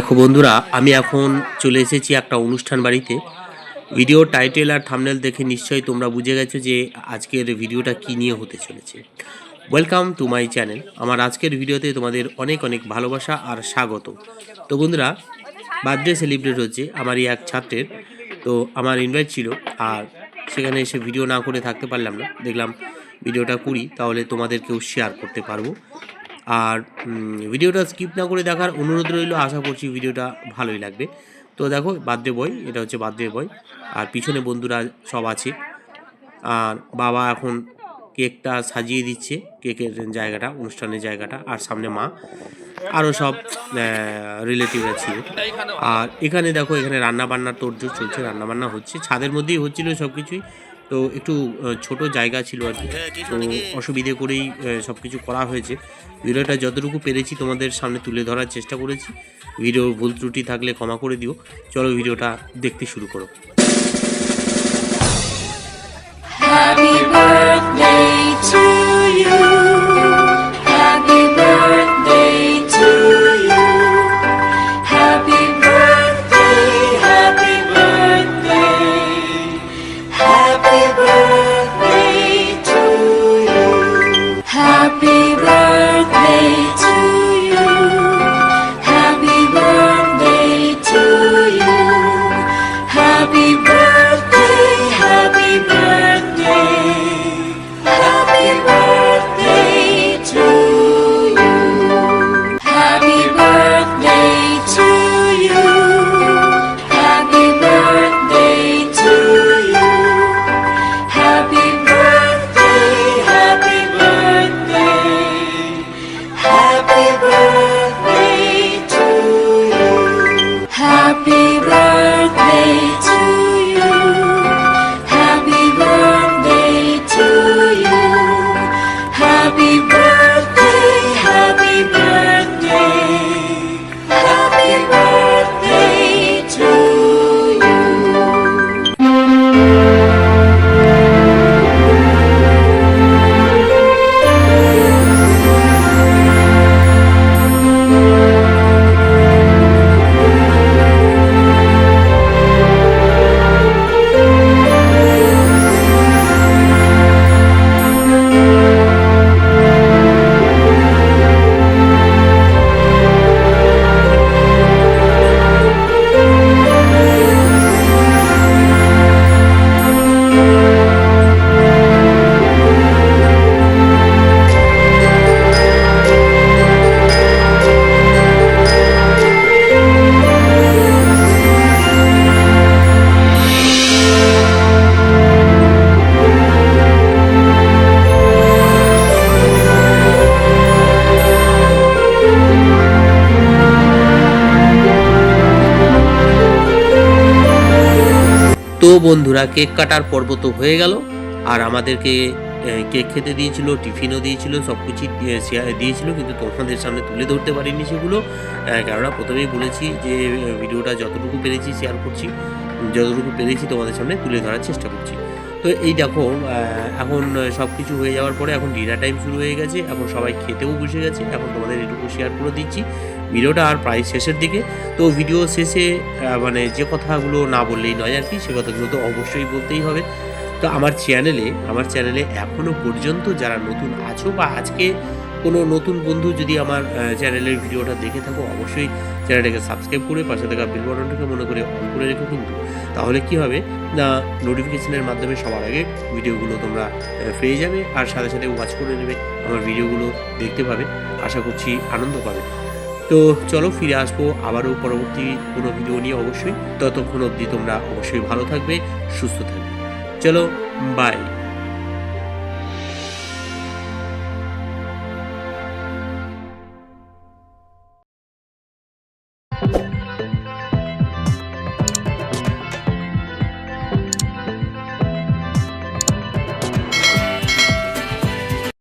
দেখো বন্ধুরা, আমি এখন চলে এসেছি একটা অনুষ্ঠান বাড়িতে। ভিডিও টাইটেল আর থামনেল দেখে নিশ্চয়ই তোমরা বুঝে গেছো যে আজকের ভিডিওটা কি নিয়ে হতে চলেছে। ওয়েলকাম টু মাই চ্যানেল আমার আজকের ভিডিওতে তোমাদের অনেক অনেক ভালোবাসা আর স্বাগত। তো বন্ধুরা, বার্থডে সেলিব্রেট হচ্ছে আমারই এক ছাত্রের। তো আমার ইনভাইট ছিল, আর সেখানে এসে ভিডিও না করে থাকতে পারলাম না। দেখলাম ভিডিওটা করি, তাহলে তোমাদেরকেও শেয়ার করতে পারব। আর ভিডিওটা স্কিপ না করে দেখার অনুরোধ রইল, আশা করছি ভিডিওটা ভালোই লাগবে। তো দেখো, বার্থডে বয়, এটা হচ্ছে বার্থডে বয়, আর পিছনে বন্ধুরা সব আছে। আর বাবা এখন কেকটা সাজিয়ে দিচ্ছে, কেকের জায়গাটা, অনুষ্ঠানের জায়গাটা, আর সামনে মা, আরও সব রিলেটিভরা ছিল। আর এখানে দেখো, এখানে রান্না বান্নার তোড়জোড় চলছে রান্না বান্না হচ্ছে। ছাদের মধ্যেই হচ্ছিল সব কিছুই তো একটু ছোট জায়গা ছিল আর কি। তো অসুবিধে করেই সব কিছু করা হয়েছে। ভিডিওটা যতটুকু পেরেছি তোমাদের সামনে তুলে ধরার চেষ্টা করেছি। ভিডিও ভুল ত্রুটি থাকলে ক্ষমা করে দিও। চলো ভিডিওটা দেখতে শুরু করো। তো বন্ধুরা, কেক কাটার পর্ব তো হয়ে গেল। আর আমাদেরকে কেক খেতে দিয়েছিল, টিফিনও দিয়েছিল, সব কিছুই দিয়েছিল, কিন্তু তোমাদের সামনে তুলে ধরতে পারিনি সেগুলো। কেননা প্রথমেই বলেছি যে ভিডিওটা যতটুকু পেরেছি শেয়ার করছি, যতটুকু পেরেছি তোমাদের সামনে তুলে ধরার চেষ্টা করছি। তো এই দেখো এখন সব কিছু হয়ে যাওয়ার পরে এখন ডিনার টাইম শুরু হয়ে গেছে, এখন সবাই খেতেও বসে গেছে, এখন তোমাদের এটুকু শেয়ার করে দিচ্ছি। ভিডিওটা আর প্রায় শেষের দিকে। তো ভিডিও শেষে মানে যে কথাগুলো না বললেই নয় আর কি, সে কথাগুলো তো অবশ্যই বলতেই হবে। তো আমার চ্যানেলে আমার চ্যানেলে এখনও পর্যন্ত যারা নতুন আছো বা আজকে কোনো নতুন বন্ধু যদি আমার চ্যানেলের ভিডিওটা দেখে থাকো, অবশ্যই চ্যানেলটাকে সাবস্ক্রাইব করে পাশে থাকা বেল বাটনটাকে মনে করে অন করে রেখো কিন্তু। তাহলে কি হবে? না নোটিফিকেশনের মাধ্যমে সবার আগে ভিডিওগুলো তোমরা পেয়ে যাবে। আর সাথে সাথে ওয়াচ করে নেবে। আমার ভিডিওগুলো দেখতে পাবে। আশা করছি আনন্দ পাবে। তো চলো ফিরে আসব আবারও পরবর্তী কোনো ভিডিও নিয়ে অবশ্যই। ততক্ষণ অবধি তোমরা অবশ্যই ভালো থাকবে, সুস্থ থাকবে। চলো বাই